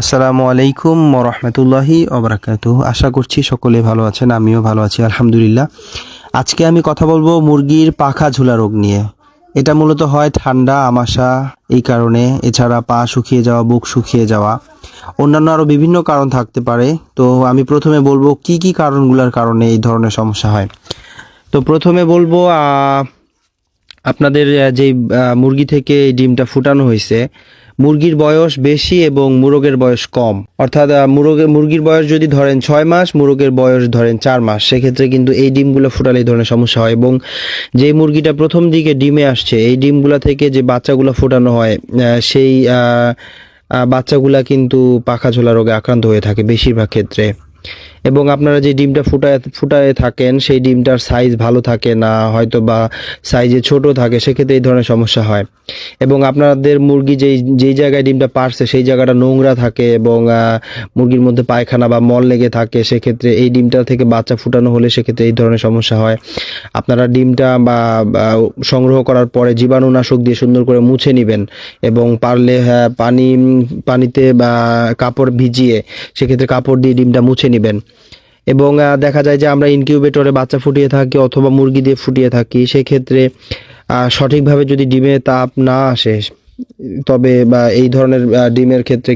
আসসালামু আলাইকুম রহমতুল্লাহি অবরাকাতু আশা করছি সকলে ভালো আছেন, আমিও ভালো আছি, আলহামদুলিল্লাহ। আজকে আমি কথা বলব মুরগির পাখা ঝুলা রোগ নিয়ে। এটা মূলত হয় ঠান্ডা, আমাশা এই কারণে। এছাড়া পা শুকিয়ে যাওয়া, বুক শুকিয়ে যাওয়া। অন্যান্য আরও বিভিন্ন কারণ থাকতে পারে। তো আমি প্রথমে বলব কি কি কারণগুলোর কারণে এই ধরনের সমস্যা হয়। তো প্রথমে বলব আপনাদের যেই মুরগি থেকে এই ডিমটা ফুটানো হয়েছে, মুরগির বয়স বেশি এবং মুরগের বয়স কম। অর্থাৎ মুরগের মুরগির বয়স যদি ধরেন ছয় মাস, মুরগের বয়স ধরেন চার মাস, সেক্ষেত্রে কিন্তু এই ডিমগুলো ফুটালে এই ধরনের সমস্যা হয় এবং যে মুরগিটা প্রথম দিকে ডিমে আসছে, এই ডিমগুলা থেকে যে বাচ্চাগুলো ফোটানো হয় সেই বাচ্চাগুলা কিন্তু পাখা ঝোলা রোগে আক্রান্ত হয়ে থাকে বেশিরভাগ ক্ষেত্রে। এবং আপনারা যে ডিমটা ফুটায় ফুটায় থাকেন, সেই ডিমটার সাইজ ভালো থাকে না হয়তো বা সাইজে ছোট থাকে, সেক্ষেত্রে এই ধরনের সমস্যা হয়। এবং আপনাদের মুরগি যেই যেই জায়গায় ডিমটা পারছে, সেই জায়গাটা নোংরা থাকে এবং মুরগির মধ্যে পায়খানা বা মল লেগে থাকে, সেক্ষেত্রে এই ডিমটা থেকে বাচ্চা ফুটানো হলে সেক্ষেত্রে এই ধরনের সমস্যা হয়। আপনারা ডিমটা বা সংগ্রহ করার পরে জীবাণুনাশক দিয়ে সুন্দর করে মুছে নেবেন এবং পারলে হ্যাঁ পানি, পানিতে বা কাপড় ভিজিয়ে সেক্ষেত্রে কাপড় দিয়ে ডিমটা মুছে নেবেন। এবং দেখা যায় যে আমরা ইনকিউবেটরে বাচ্চা ফুটিয়ে থাকি অথবা মুরগি দিয়ে ফুটিয়ে থাকি, সেক্ষেত্রে সঠিকভাবে যদি ডিমে তাপ না আসে, তবে বা এই ধরনের ডিমের ক্ষেত্রে